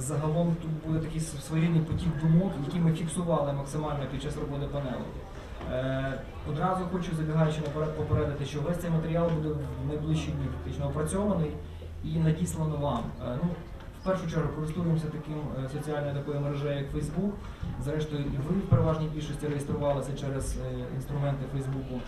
загалом тут буде такий своєрідний потік думок, які ми фіксували максимально під час роботи панелу. Е, Одразу хочу забігаючи наперед попередити, що весь цей матеріал буде в найближчі дні фактично опрацьований і надіслано вам. Е, Ну, в першу чергу користуємося таким е, соціальною такою мережею, як Facebook. Зрештою, і ви в переважній більшості реєструвалися через інструменти Фейсбуку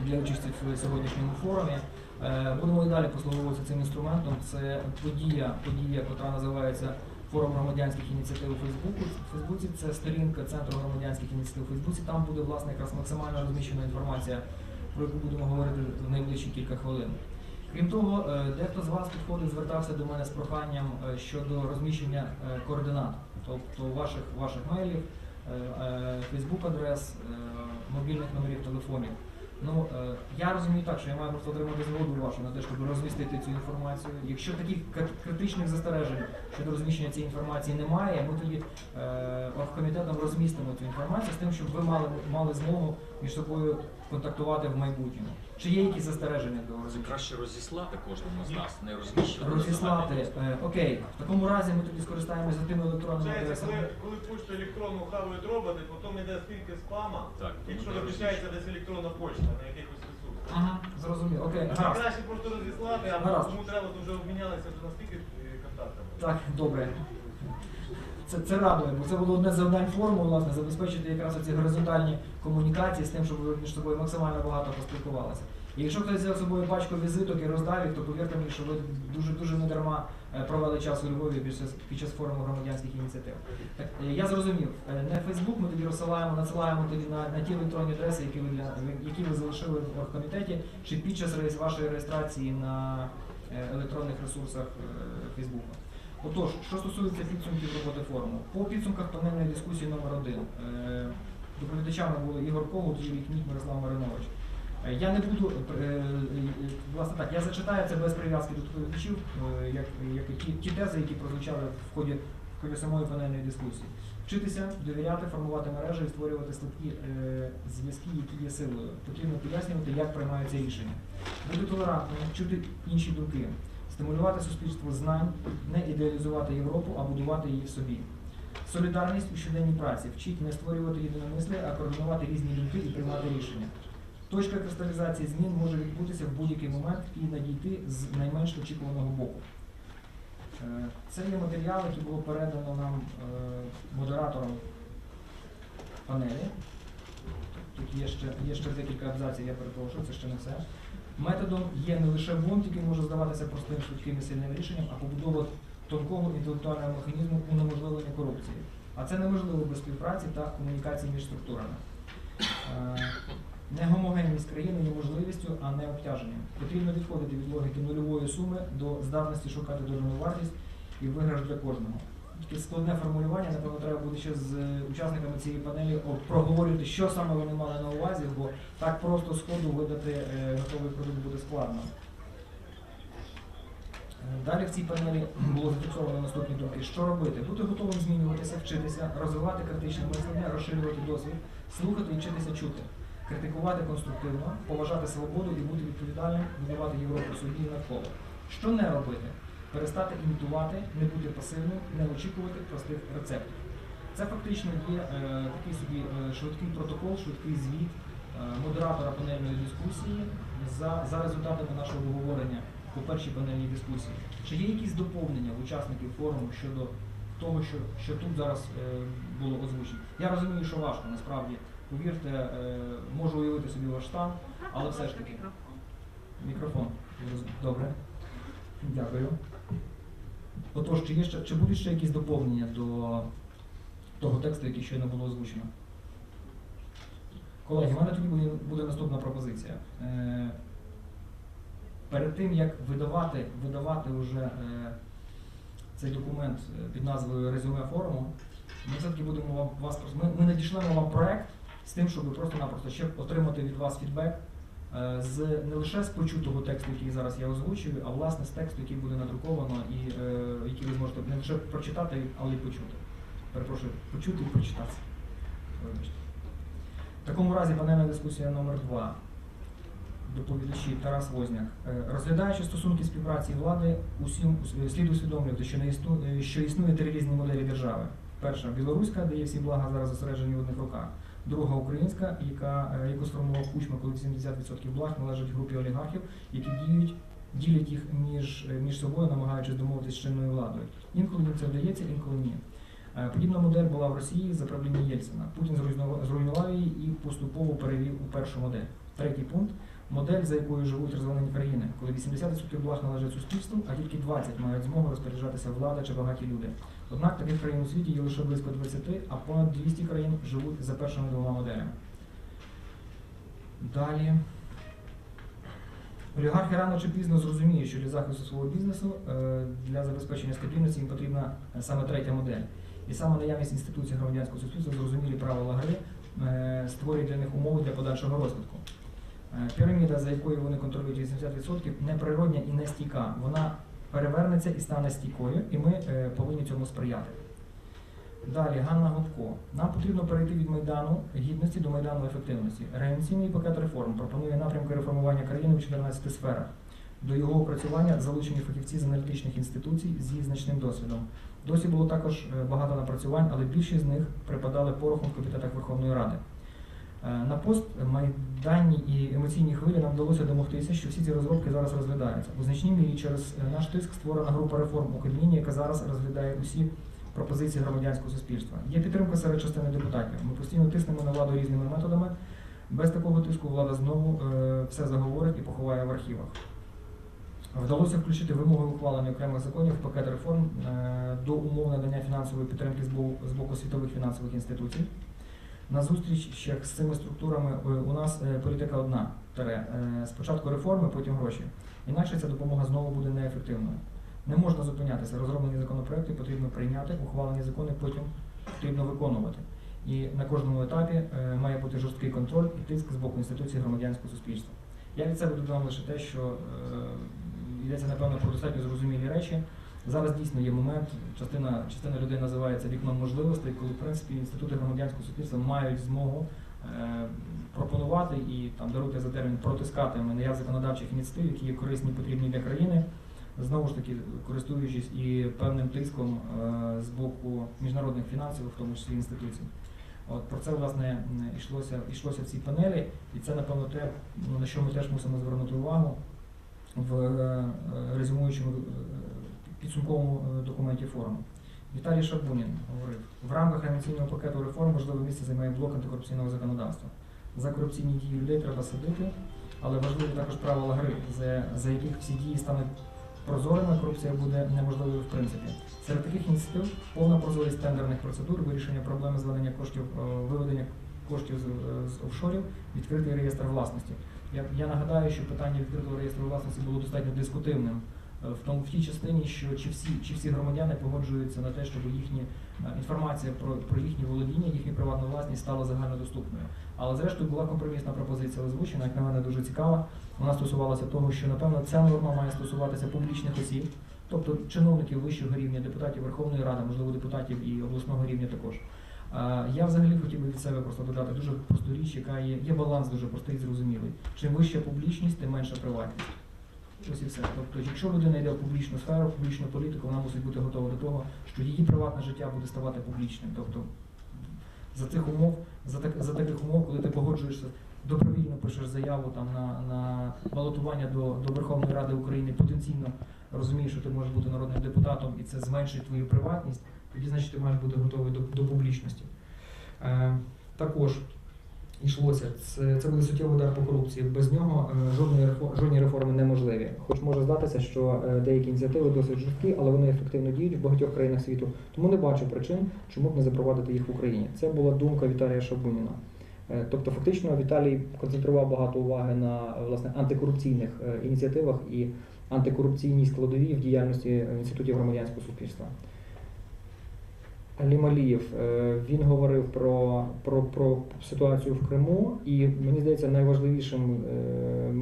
для участі в сьогоднішньому форумі. Е, Будемо і далі послуговуватися цим інструментом. Це подія, подія, яка називається Форум громадянських ініціатив у Фейсбуку. Фейсбуці це сторінка Центру громадянських ініціатив у Фейсбуці. Там буде власне якраз максимально розміщена інформація, про яку будемо говорити в найближчі кілька хвилин. Крім того, е, дехто з вас підходив, звертався до мене з проханням е, щодо розміщення координат, тобто ваших, ваших мейлів, фейсбук адрес, е, мобільних номерів телефонів. Ну, е, я розумію так, що я маю просто отримати згоду вашу на те, щоб розмістити цю інформацію. Якщо таких критичних застережень щодо розміщення цієї інформації немає, ми тоді е, розмістимо цю інформацію з тим, щоб ви мали, мали змогу між собою контактувати в майбутньому. Чи є якісь застереження до Це краще розіслати кожному з нас, не розміщувати. Розіслати. Е, окей, в такому разі ми тоді скористаємося тими електронними Получається, адресами. коли, коли почту електронну хавають роботи, потім йде скільки спама, Так, тому якщо розміщається десь електронна почта на якихось ресурсах. Ага, зрозумів. Окей, гаразд. Краще просто розіслати, а Гаразд. кому треба, то вже обмінялися вже настільки е, контактами. Так, добре. Це, це радує, бо це було одне з завдань форуму, власне, забезпечити якраз ці горизонтальні комунікації з тим, щоб ви між собою максимально багато поспілкувалися. І якщо хтось взяв з собою пачку візиток і роздав то повірте мені, що ви дуже дуже не дарма е, провели час у Львові під час, під форуму громадянських ініціатив. Е, я зрозумів, Е, не Фейсбук ми тоді розсилаємо, надсилаємо тоді на, на ті електронні адреси, які ви для які ви залишили в оргкомітеті, чи під час вашої реєстрації на електронних ресурсах Фейсбуку. Отож, що стосується підсумків роботи форуму, по підсумках панельної дискусії номер один е, доповідачами були Ігор Когут, Юрій Кнік, Мирослав Маринович. Е, Я не буду, е, власне так, я зачитаю це без прив'язки до доповідачів, як, як ті, ті тези, які прозвучали в ході, в ході самої панельної дискусії. Вчитися, довіряти, формувати мережі і створювати слабкі е, зв'язки, які є силою. Потрібно пояснювати, як приймаються рішення. Бути толерантним, чути інші думки, стимулювати суспільство знань, не ідеалізувати Європу, а будувати її в собі. Солідарність у щоденній праці вчить не створювати єдиномислі, а координувати різні думки і приймати рішення. Точка кристалізації змін може відбутися в будь-який момент і надійти з найменш очікуваного боку. Е, Це є матеріал, який було передано нам е, модератором панелі. Тут є ще, є ще декілька абзаців, я перепрошую, це ще не все. Методом є не лише бунт, який може здаватися простим, швидким і сильним рішенням, а побудова тонкого інтелектуального механізму унеможливлення корупції. А це неможливо без співпраці та комунікації між структурами. Е, Негомогенність країни є можливістю, а не обтяженням. Потрібно відходити від логіки нульової суми до здатності шукати додану вартість і виграш для кожного. Таке складне формулювання, напевно, треба буде ще з е, учасниками цієї панелі о, проговорити, що саме вони мали на увазі, бо так просто сходу видати е, готовий продукт буде складно. Е, Далі в цій панелі було зафіксовано наступні думки. Що робити? Бути готовим змінюватися, вчитися, розвивати критичне мислення, розширювати досвід, слухати і вчитися чути, критикувати конструктивно, поважати свободу і бути відповідальним, будувати Європу собі і навколо. Що не робити? Перестати імітувати, не бути пасивним, не очікувати простих рецептів. Це фактично є е, такий собі е, швидкий протокол, швидкий звіт е, модератора панельної дискусії за, за результатами нашого обговорення по першій панельній дискусії. Чи є якісь доповнення в учасників форуму щодо того, що, що тут зараз е, було озвучено? Я розумію, що важко насправді. Повірте, е, можу уявити собі ваш стан, але все ж таки. Мікрофон. Добре. Дякую. Отож, чи, є ще, чи будуть ще якісь доповнення до того тексту, який щойно було озвучено? Колеги, в мене тоді буде, буде наступна пропозиція. Е, перед тим, як видавати, видавати вже е, цей документ е, під назвою Резюме форуму, ми все-таки будемо вам вас ми, ми надішлемо вам проект з тим, щоб просто-напросто ще отримати від вас фідбек з не лише з почутого тексту, який зараз я озвучую, а власне з тексту, який буде надруковано і е, який ви зможете не лише прочитати, але й почути. Перепрошую, почути і прочитати. Вибачте. В такому разі панельна дискусія номер 2 доповідачі Тарас Возняк. Е, Розглядаючи стосунки співпраці влади, усім слід усвідомлювати, що не існує, що існує три різні моделі держави. Перша білоруська, де є всі блага зараз зосереджені в одних руках. Друга українська, яка, е, яку сформував Кучма, коли 70% благ належать групі олігархів, які діють, ділять їх між, е, між собою, намагаючись домовитися з чинною владою. Інколи це вдається, інколи ні. Е, Подібна модель була в Росії за правління Єльцина. Путін зруйнував її і поступово перевів у першу модель. Третій пункт модель, за якою живуть розвинені країни, коли 80% благ належать суспільству, а тільки 20 мають змогу розпоряджатися влада чи багаті люди. Однак таких країн у світі є лише близько 20, а понад 200 країн живуть за першими двома моделями. Далі. Олігархи рано чи пізно зрозуміють, що для захисту свого бізнесу, е, для забезпечення стабільності їм потрібна саме третя модель. І саме наявність інституцій громадянського суспільства, зрозумілі правила гри, е, створює для них умови для подальшого розвитку. Е, Піраміда, за якою вони контролюють 80%, не природня і не стійка. Вона перевернеться і стане стійкою, і ми е, повинні цьому сприяти. Далі Ганна Гопко. Нам потрібно перейти від майдану гідності до майдану ефективності. Реакційний пакет реформ пропонує напрямки реформування країни у 14 сферах. До його опрацювання залучені фахівці з аналітичних інституцій зі значним досвідом. Досі було також е, багато напрацювань, але більшість з них припадали порохом в комітетах Верховної Ради. Е, На пост майданні і емоційній хвилі нам вдалося домогтися, що всі ці розробки зараз розглядаються. У значній мірі через е, наш тиск створена група реформ у Кабміні, яка зараз розглядає усі пропозиції громадянського суспільства. Є підтримка серед частини депутатів. Ми постійно тиснемо на владу різними методами. Без такого тиску влада знову е, все заговорить і поховає в архівах. Вдалося включити вимоги ухвалення окремих законів в пакет реформ е, до умов надання фінансової підтримки з боку світових фінансових інституцій. На зустрічах з цими структурами е, у нас е, політика одна. Тере, е, спочатку реформи, потім гроші. Інакше ця допомога знову буде неефективною. Не можна зупинятися. Розроблені законопроекти потрібно прийняти, ухвалені закони потім потрібно виконувати. І на кожному етапі має бути жорсткий контроль і тиск з боку інституцій громадянського суспільства. Я від себе додам лише те, що йдеться напевно про достатньо зрозумілі речі. Зараз дійсно є момент, частина, частина людей називає це вікном можливостей, коли в принципі інститути громадянського суспільства мають змогу е, пропонувати і там даруйте за термін протискати наяву законодавчих ініціатив, які є корисні потрібні для країни, знову ж таки користуючись і певним тиском е, з боку міжнародних фінансових, в тому числі інституцій. От про це власне йшлося, йшлося в цій панелі, і це напевно те, на що ми теж мусимо звернути увагу в е, резюмуючому е, підсумковому е, документі форуму. Віталій Шабунін говорив, в рамках реанімаційного пакету реформ важливе місце займає блок антикорупційного законодавства. За корупційні дії людей треба садити, але важливі також правила гри, за, за яких всі дії стануть прозорими, корупція буде неможливою в принципі. Серед таких ініціатив повна прозорість тендерних процедур, вирішення проблеми зведення коштів, е, виведення коштів з, е, з офшорів, відкритий реєстр власності. Я, я нагадаю, що питання відкритого реєстру власності було достатньо дискутивним в тому в тій частині, що чи всі, чи всі громадяни погоджуються на те, щоб їхні е, інформація про, про їхні володіння, їхню приватну власність стала загальнодоступною. Але зрештою була компромісна пропозиція озвучена, як на мене дуже цікава. Вона стосувалася того, що напевно ця норма має стосуватися публічних осіб, тобто чиновників вищого рівня, депутатів Верховної Ради, можливо, депутатів і обласного рівня також. Е, Я взагалі хотів би від себе просто додати дуже просту річ, яка є, є баланс дуже простий і зрозумілий. Чим вища публічність, тим менша приватність. Ось і все. Тобто, якщо людина йде в публічну сферу, в публічну політику, вона мусить бути готова до того, що її приватне життя буде ставати публічним. Тобто за цих умов, за, так, за таких умов, коли ти погоджуєшся, добровільно пишеш заяву там на, на балотування до, до Верховної Ради України, потенційно розумієш, що ти можеш бути народним депутатом, і це зменшить твою приватність, тоді значить ти маєш бути готовий до, до публічності. Е, також йшлося, це, це буде суттєвий удар по корупції. Без нього е, жодної жодні реформи неможливі. Хоч може здатися, що е, деякі ініціативи досить жорсткі, але вони ефективно діють в багатьох країнах світу. Тому не бачу причин, чому б не запровадити їх в Україні. Це була думка Віталія Шабуніна. Е, Тобто, фактично, Віталій концентрував багато уваги на власне антикорупційних ініціативах і антикорупційній складовій в діяльності інститутів громадянського суспільства. Лімалієв, е, він говорив про, про, про ситуацію в Криму, і мені здається, найважливішим е,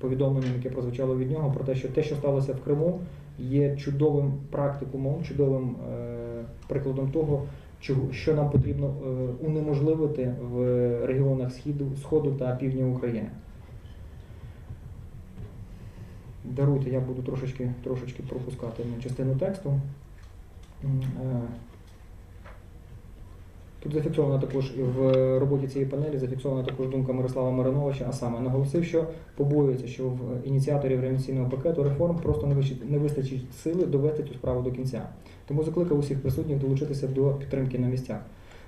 повідомленням, яке прозвучало від нього, про те, що те, що сталося в Криму, є чудовим практикумом, чудовим е, прикладом того, що нам потрібно унеможливити в регіонах Східу, Сходу та Півдня України. даруйте, я буду трошечки, трошечки пропускати частину тексту. Тут зафіксовано також і в роботі цієї панелі зафіксована також думка Мирослава Мариновича, а саме наголосив, що побоюється, що в ініціаторів реанімаційного пакету реформ просто не вистачить, сили довести цю справу до кінця. Тому закликав усіх присутніх долучитися до підтримки на місцях,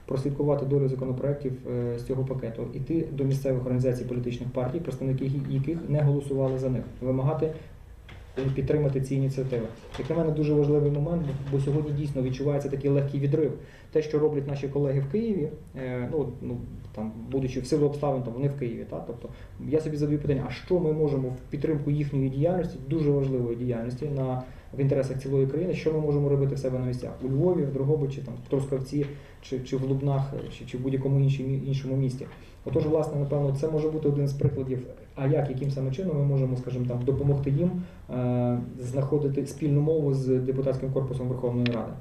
прослідкувати долю законопроєктів е, з цього пакету, іти до місцевих організацій політичних партій, представники яких не голосували за них, вимагати підтримати ці ініціативи. Як на мене, дуже важливий момент, бо бо сьогодні дійсно відчувається такий легкий відрив. Те, що роблять наші колеги в Києві, е, ну, ну там, будучи в силу обставин, там вони в Києві. Та? Тобто я собі задаю питання, а що ми можемо в підтримку їхньої діяльності, дуже важливої діяльності на в інтересах цілої країни, що ми можемо робити в себе на місцях у Львові, в Дрогобичі, там в Трускавці чи, чи в Лубнах, чи, чи в будь-якому іншому іншому місті. Отож, власне, напевно, це може бути один з прикладів, а як, яким саме чином ми можемо, скажімо, там допомогти їм е, знаходити спільну мову з депутатським корпусом Верховної Ради.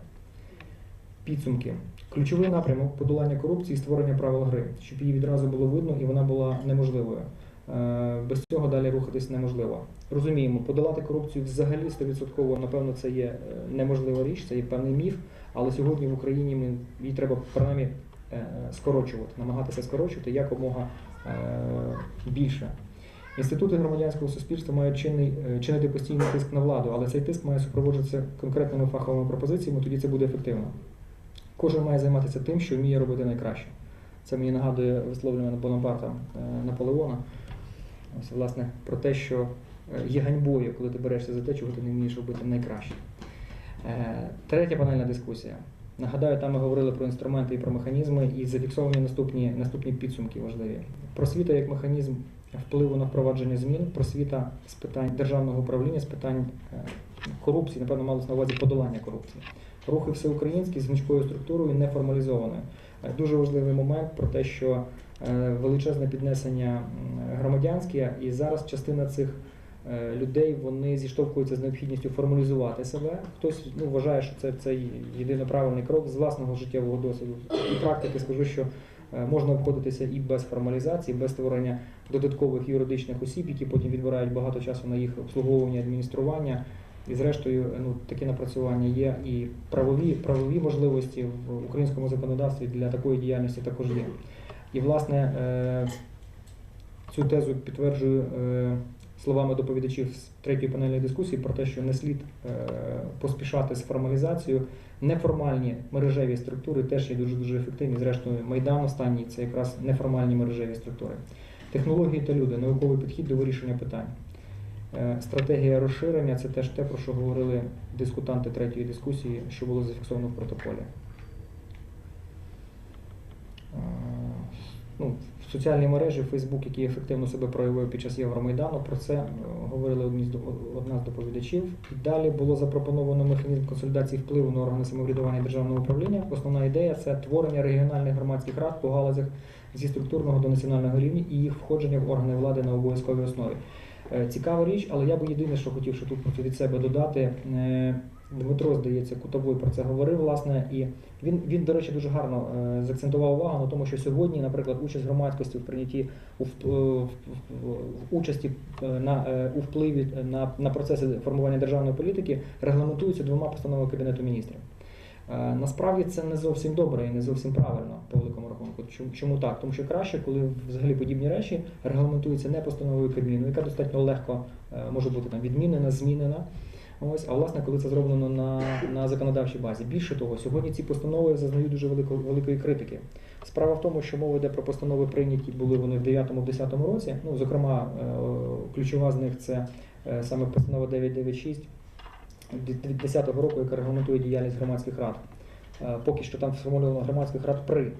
Підсумки. Ключовий напрямок подолання корупції, створення правил гри, щоб її відразу було видно і вона була неможливою. Е, Без цього далі рухатись неможливо. Розуміємо, подолати корупцію взагалі 100% напевно це є е, неможлива річ, це є певний міф, але сьогодні в Україні її треба принаймні скорочувати, намагатися скорочувати якомога більше. Інститути громадянського суспільства мають чинний, е, чинити постійний тиск на владу, але цей тиск має супроводжуватися конкретними фаховими пропозиціями, тоді це буде ефективно. Кожен має займатися тим, що вміє робити найкраще. Це мені нагадує висловлювання Бонапарта е, Наполеона. Ось, власне, про те, що е, є ганьбою, коли ти берешся за те, чого ти не вмієш робити найкраще. Третя панельна дискусія. Нагадаю, там ми говорили про інструменти і про механізми, і зафіксовані наступні, наступні підсумки важливі. Просвіта як механізм впливу на впровадження змін, просвіта з питань державного управління, з питань е, корупції, напевно, малось на увазі подолання корупції. Рухи всеукраїнські з гнучкою структурою не формалізованою. Е, Дуже важливий момент про те, що е, величезне піднесення громадянське, і зараз частина цих людей вони зіштовхуються з необхідністю формалізувати себе. Хтось ну, вважає, що це, це єдино правильний крок з власного життєвого досвіду. І практики скажу, що можна обходитися і без формалізації, без створення додаткових юридичних осіб, які потім відбирають багато часу на їх обслуговування, адміністрування. І зрештою, ну такі напрацювання є і правові, правові можливості в українському законодавстві для такої діяльності також є. І власне е, цю тезу підтверджую е, словами доповідачів з третьої панельної дискусії про те, що не слід е, поспішати з формалізацією. Неформальні мережеві структури теж є дуже дуже ефективні. Зрештою, майдан останній це якраз неформальні мережеві структури. Технології та люди, науковий підхід до вирішення питань. Е, Стратегія розширення це теж те, про що говорили дискутанти третьої дискусії, що було зафіксовано в протоколі. Е, Ну, в соціальній мережі Facebook, який ефективно себе проявив під час Євромайдану, про це е, говорили одні з одна з доповідачів. Далі було запропоновано механізм консолідації впливу на органи самоврядування державного управління. Основна ідея це творення регіональних громадських рад по галузях зі структурного до національного рівня і їх входження в органи влади на обов'язковій основі. Е, Цікава річ, але я би єдине, що хотів ще тут від себе додати. Е, Дмитро, здається, Кутовой про це говорив, власне, і він, він до речі, дуже гарно е, заакцентував увагу на тому, що сьогодні, наприклад, участь громадськості в прийнятті у, в, в, в, в участі е, на, е, у впливі на, на процеси формування державної політики регламентується двома постановами Кабінету міністрів. Е, Насправді це не зовсім добре і не зовсім правильно по великому рахунку. Чому, чому так? Тому що краще, коли взагалі подібні речі регламентуються не постановою Кабміну, яка достатньо легко е, може бути там відмінена, змінена. Ось, а власне, коли це зроблено на, на законодавчій базі. Більше того, сьогодні ці постанови зазнають дуже великої, великої критики. Справа в тому, що мова йде про постанови прийняті були вони в 9-10 році. Ну, зокрема, е, ключова з них це е, саме постанова 996 від 10 року, яка регламентує діяльність громадських рад. Е, Поки що там сформульовано громадських рад при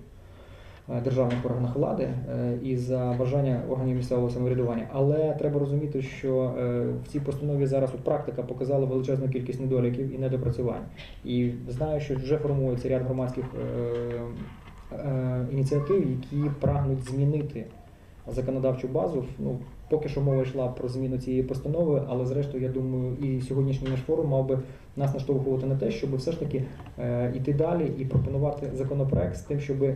державних органах влади е, і за бажання органів місцевого самоврядування. Але треба розуміти, що е, в цій постанові зараз от практика показала величезну кількість недоліків і недопрацювань. І знаю, що вже формується ряд громадських е, е, ініціатив, які прагнуть змінити законодавчу базу. Ну, поки що мова йшла про зміну цієї постанови, але зрештою, я думаю, і сьогоднішній наш форум мав би нас наштовхувати на те, щоб все ж таки е, йти далі і пропонувати законопроект з тим, щоб е,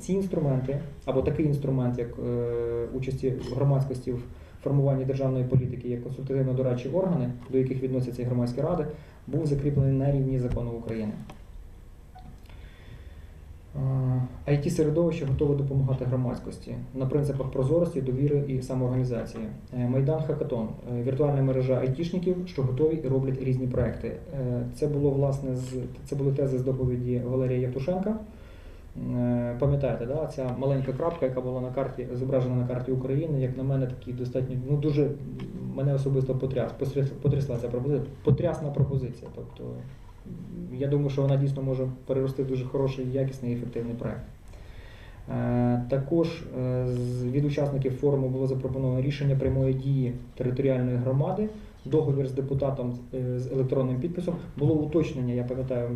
ці інструменти або такий інструмент, як е, участі громадськості в формуванні державної політики як консультативно-дорадчі органи, до яких відносяться громадські ради, був закріплений на рівні закону України. It середовище готове допомагати громадськості на принципах прозорості, довіри і самоорганізації. Е, Майдан Хакатон е, віртуальна мережа айтішників, що готові і роблять різні проекти. Е, Це було власне з це були тези з доповіді Валерія Євтушенка. Е, Пам'ятаєте, да? ця маленька крапка, яка була на карті, зображена на карті України, як на мене, такий достатньо, ну дуже мене особисто потряс, потряс- потрясла ця пропозиція, потрясна пропозиція. Тобто, я думаю, що вона дійсно може перерости в дуже хороший, якісний і ефективний проект. Е, Також е, від учасників форуму було запропоновано рішення прямої дії територіальної громади, договір з депутатом е, з електронним підписом. Було уточнення, я пам'ятаю,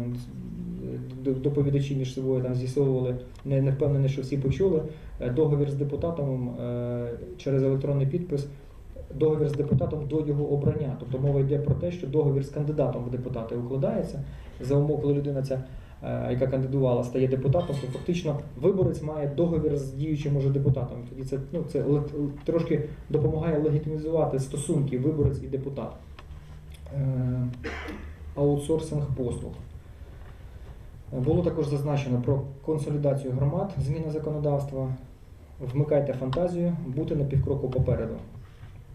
доповідачі між собою там з'ясовували, не, не впевнений, що всі почули. Договір з депутатом через електронний підпис. Договір з депутатом до його обрання. Тобто мова йде про те, що договір з кандидатом в депутати укладається за умов, коли людина ця, е, яка кандидувала, стає депутатом, то фактично виборець має договір з діючим уже депутатом. Тоді це, ну, це трошки допомагає легітимізувати стосунки виборець і депутат. Е, Аутсорсинг послуг. Було також зазначено про консолідацію громад, зміна законодавства, вмикайте фантазію, бути на півкроку попереду.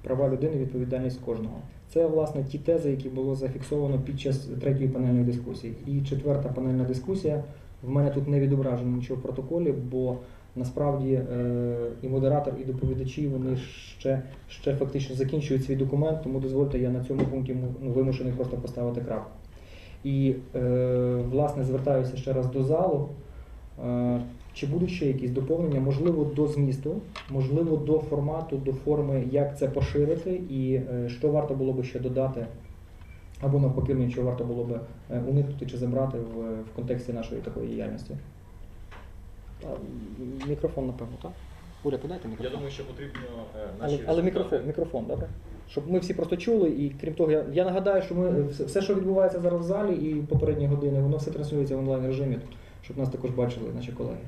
Права людини, відповідальність кожного. Це власне ті тези, які було зафіксовано під час третьої панельної дискусії. І четверта панельна дискусія. В мене тут не відображено нічого в протоколі, бо насправді е, і модератор, і доповідачі вони ще, ще фактично закінчують свій документ, тому дозвольте, я на цьому пункті ну, вимушений просто поставити крапку. І е, власне звертаюся ще раз до залу. Е, Чи будуть ще якісь доповнення, можливо, до змісту, можливо, до формату, до форми, як це поширити, і е, що варто було би ще додати, або навпаки, що варто було би е, уникнути чи забрати в, в контексті нашої такої діяльності. Мікрофон, напевно, так? Оля, подайте Я думаю, що потрібно е, наші Але, але мікрофон, мікрофон, добре? Щоб ми всі просто чули, і крім того, я, я нагадаю, що ми все- все, що відбувається зараз в залі і попередні години, воно все транслюється в онлайн режимі, щоб нас також бачили наші колеги.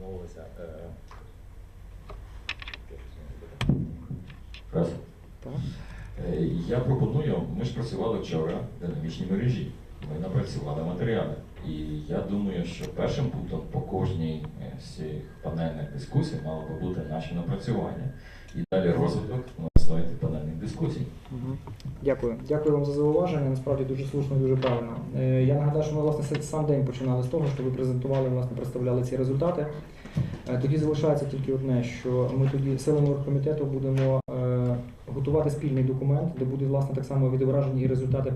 Домовилися. е, Раз. Так? Е, Я пропоную, ми ж працювали вчора в динамічній мережі. Ми напрацювали матеріали. І я думаю, що першим пунктом по кожній е, з цих панельних дискусій мало би бути наше напрацювання. І далі розвиток на основі тих панельних дискусій. Дякую. Дякую вам за зауваження. Насправді дуже слушно і дуже правильно. Е, Я нагадаю, що ми власне сам день починали з того, що ви презентували, власне, представляли ці результати. Е, Тоді залишається тільки одне, що ми тоді силами оргкомітету будемо е, готувати спільний документ, де будуть власне так само відображені і результати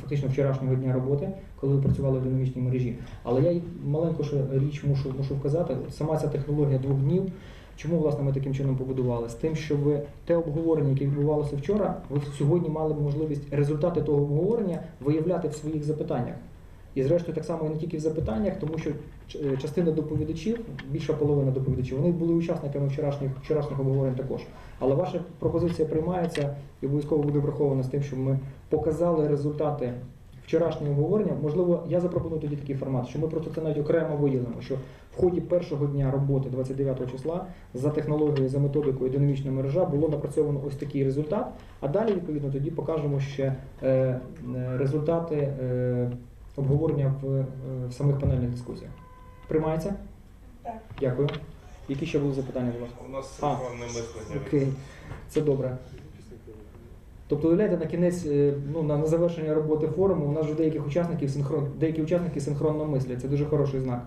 фактично вчорашнього дня роботи, коли ви працювали в динамічній мережі. Але я маленьку річ мушу, мушу вказати. Сама ця технологія двох днів. Чому власне ми таким чином побудували? З тим, щоб те обговорення, яке відбувалося вчора, ви сьогодні мали б можливість результати того обговорення виявляти в своїх запитаннях. І зрештою, так само і не тільки в запитаннях, тому що е, частина доповідачів, більша половина доповідачів, вони були учасниками вчорашніх вчорашніх обговорень також. Але ваша пропозиція приймається і обов'язково буде врахована з тим, щоб ми показали результати вчорашнього обговорення. Можливо, я запропоную тоді такий формат, що ми просто це навіть окремо виділимо, що в ході першого дня роботи, 29 числа, за технологією, за методикою динамічна мережа було напрацьовано ось такий результат. А далі, відповідно, тоді покажемо ще е, е, результати е, обговорення в, е, в самих панельних дискусіях. Приймається? Так. Дякую. Які ще були запитання, будь ласка? У нас А, синхронне мислення. Окей, це добре. Тобто, уявляєте, на кінець, е, ну, на, завершення роботи форуму у нас вже деяких учасників синхрон, деякі учасники синхронно мислять. Це дуже хороший знак.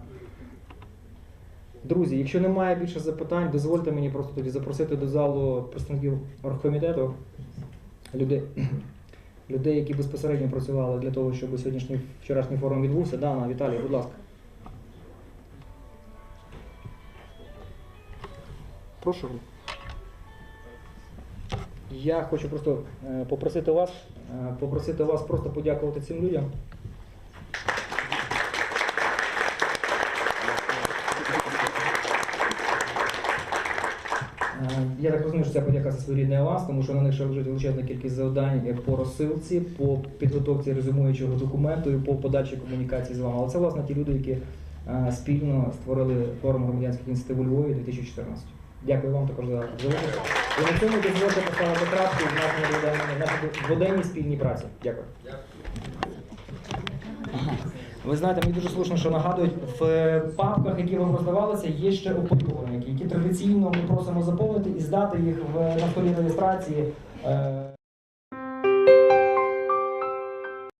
Друзі, якщо немає більше запитань, дозвольте мені просто тоді запросити до залу представників оргкомітету, людей, людей, які безпосередньо працювали для того, щоб сьогоднішній вчорашній форум відбувся. Дана, Віталій, будь ласка. Прошу. Я хочу просто е, попросити вас, е, попросити вас просто подякувати цим людям. Е, Я так розумію, що це подяка за своєрідний аванс, тому що на них ще лежить величезна кількість завдань по розсилці, по підготовці резюмуючого документу і по подальшій комунікації з вами. Але це власне ті люди, які спільно створили форум громадянських ініціатив у Львові 2014. Дякую вам також за участь. І на цьому дозвольте поставити крапку в нашій буденній спільній праці. Дякую. Ви знаєте, мені дуже слушно, що нагадують, в папках, які вам роздавалися, є ще опитувальники, які традиційно ми просимо заповнити і здати їх в на реєстрації. е,